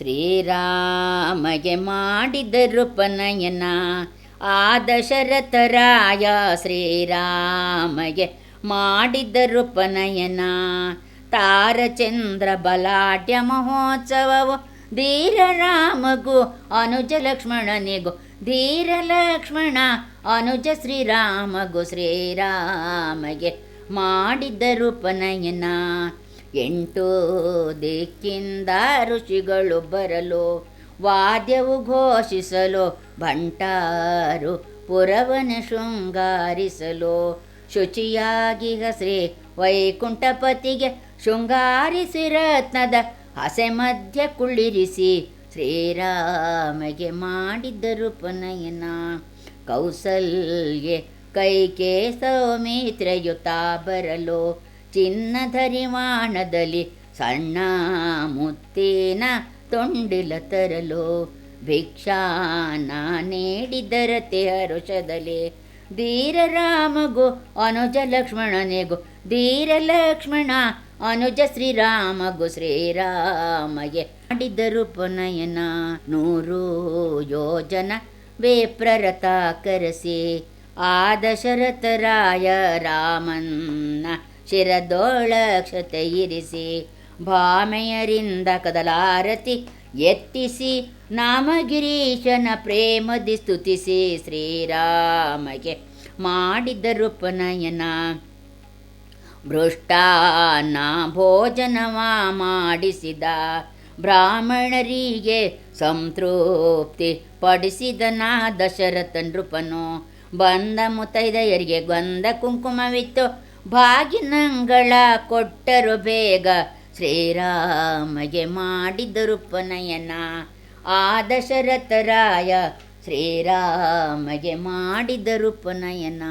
ಶ್ರೀರಾಮಗೆ ಮಾಡಿದರು ಪನಯನ ಆ ದಶರಥರಾಯ ಶ್ರೀರಾಮಗೆ ಮಾಡಿದರು ಪನಯನ ತಾರಚಂದ್ರ ಬಲಾಢ್ಯ ಮಹೋತ್ಸವವು ಧೀರ ರಾಮಗೂ ಅನುಜ ಲಕ್ಷ್ಮಣನಿಗೂ ಧೀರ ಲಕ್ಷ್ಮಣ ಅನುಜ ಶ್ರೀರಾಮಗೂ ಶ್ರೀರಾಮಗೆ ಮಾಡಿದರು ಪನಯನ ಎಂಟು ದಿಕ್ಕಿಂದ ಋಷಿಗಳು ಬರಲು, ವಾದ್ಯವು ಘೋಷಿಸಲು, ಭಂಟಾರು ಪುರವನ ಶೃಂಗಾರಿಸಲು. ಶುಚಿಯಾಗಿ ಶ್ರೀ ವೈಕುಂಠಪತಿಗೆ ಶೃಂಗಾರಿಸಿ ರತ್ನದ ಹಸೆ ಮಧ್ಯ ಕುಳ್ಳಿರಿಸಿ ಶ್ರೀರಾಮಗೆ ಮಾಡಿದ್ದರು ಪನಯನ. ಕೌಸಲ್ಯೆ ಕೈಕೆ ಸೌಮಿತ್ರಯುತ ಬರಲು ಚಿನ್ನಧರಿವಾಣದಲ್ಲಿ ಸಣ್ಣ ಮುತ್ತಿನ ತೊಂಡಿಲ ತರಲು ಭಿಕ್ಷಾನ ನೀಡಿದರತೆ ಹರುಷದಲ್ಲಿ ಧೀರ ರಾಮಗೋ ಅನುಜ ಲಕ್ಷ್ಮಣನಿಗೂ, ಧೀರ ಲಕ್ಷ್ಮಣ ಅನುಜ ಶ್ರೀರಾಮಗೋ ಶ್ರೀರಾಮಗೆ ಮಾಡಿದರು ಪುನಯನ ನೂರು ಯೋಜನ ವೇಪ್ರರಥ ಕರೆಸಿ ಆದ ಶರತರಾಯ ರಾಮನ್ನ ಶಿರದೋಳಕ್ಷತೆ ಇರಿಸಿ ಭಾಮೆಯರಿಂದ ಕದಲಾರತಿ ಎತ್ತಿಸಿ ನಾಮಗಿರೀಶನ ಪ್ರೇಮದಿ ಸ್ತುತಿಸಿ ಶ್ರೀರಾಮಗೆ ಮಾಡಿದ ಪನಯನ ಭೃಷ್ಟಾನ್ನ ಭೋಜನವ ಮಾಡಿಸಿದ ಬ್ರಾಹ್ಮಣರಿಗೆ ಸಂತೃಪ್ತಿ ಪಡಿಸಿದನ ದಶರಥ ನೃಪನು ಬಂದ ಮುತ್ತೈದೆಯರಿಗೆ ಗಂಧ ಕುಂಕುಮವಿತ್ತು. ಭಾಗಿನಂಗಳ ಕೊಟ್ಟರು ಬೇಗ. ಶ್ರೀರಾಮಗೆ ಮಾಡಿದರು ಪನಯನ. ಆ ದಶರಥರಾಯ ಶ್ರೀರಾಮಗೆ ಮಾಡಿದರು ಪನಯನ.